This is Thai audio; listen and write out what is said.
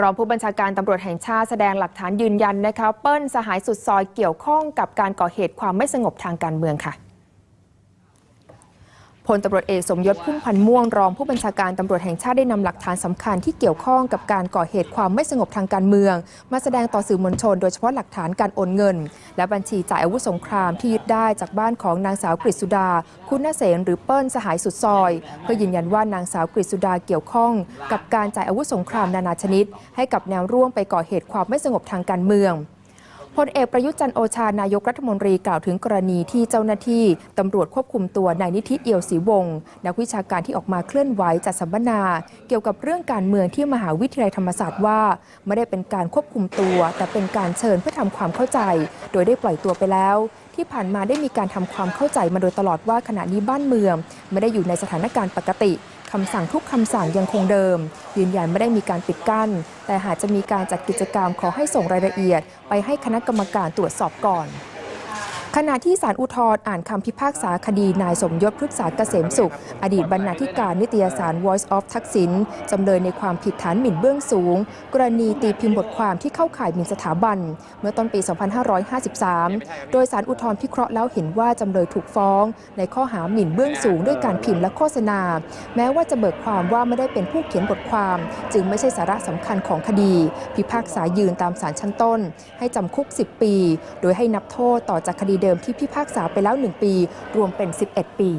รองผู้บัญชาการตำรวจแห่งชาติแสดงหลักฐานยืนยันนะคะเปิ้ลสหายสุดซอยเกี่ยวข้องกับการก่อเหตุความไม่สงบทางการเมืองค่ะ พลตำรวจเอกสมยศพุ่มพันธ์ม่วงรองผู้บัญชาการตำรวจแห่งชาติได้นำหลักฐานสำคัญที่เกี่ยวข้องกับการก่อเหตุความไม่สงบทางการเมือง มาแสดงต่อสื่อมวลชน โดยเฉพาะหลักฐานการโอนเงิน และบัญชีจ่ายอาวุธสงครามที่ยึดได้จากบ้านของนางสาวกฤษสุดา คุณเสนหรือเปิ้ลสหายสุดซอย เพื่อยืนยันว่านางสาวกฤษสุดาเกี่ยวข้อง กับการจ่ายอาวุธสงครามนานาชนิด ให้กับแนวร่วมไปก่อเหตุความไม่สงบทางการเมือง พลเอกประยุทธ์จันโอชานายกรัฐมนตรีกล่าวถึงกรณีที่เจ้าหน้าที่ตำรวจควบคุมตัวนายนิธิเอียวศรีวงศ์นักวิชาการที่ออกมาเคลื่อนไหวจัดสัมมนา เกี่ยวกับเรื่องการเมืองที่มหาวิทยาลัยธรรมศาสตร์ว่า ไม่ได้เป็นการควบคุมตัว แต่เป็นการเชิญเพื่อทำความเข้าใจ โดยได้ปล่อยตัวไปแล้ว ที่ผ่านมาได้มีการทำความเข้าใจมาโดยตลอดว่าขณะนี้บ้านเมือง ไม่ได้อยู่ในสถานการณ์ปกติ คำสั่งทุกคำสั่งยังคงเดิม ยืนยันไม่ได้มีการปิดกั้น แต่หากจะมีการจัดกิจกรรมขอให้ส่งรายละเอียด ไปให้คณะกรรมการตรวจสอบก่อน ขณะที่ศาลอุทธร์อ่านคำพิพากษาคดีนายสมยศพฤกษาเกษมสุข อดีตบรรณาธิการนิตยสาร Voice of ทักษิณจำเลยในความผิดฐานหมิ่นเบื้องสูง กรณีตีพิมพ์บทความที่เข้าข่ายหมิ่นสถาบัน เมื่อต้นปี 2553 โดยสารอุทธร์พิเคราะห์แล้วเห็นว่าจำเลยถูกฟ้อง ในข้อหาหมิ่นเบื้องสูงด้วยการพิมพ์และโฆษณา แม้ว่าจะเบิกความว่าไม่ได้เป็นผู้เขียนบทความ จึงไม่ใช่สาระสำคัญของคดี พิพากษายืนตามสารชั้นต้น ให้จำคุก 10 ปี โดยให้นับโทษต่อจากคดีเดิมที่พิพากษาไปแล้ว 1 ปี รวมเป็น 11 ปี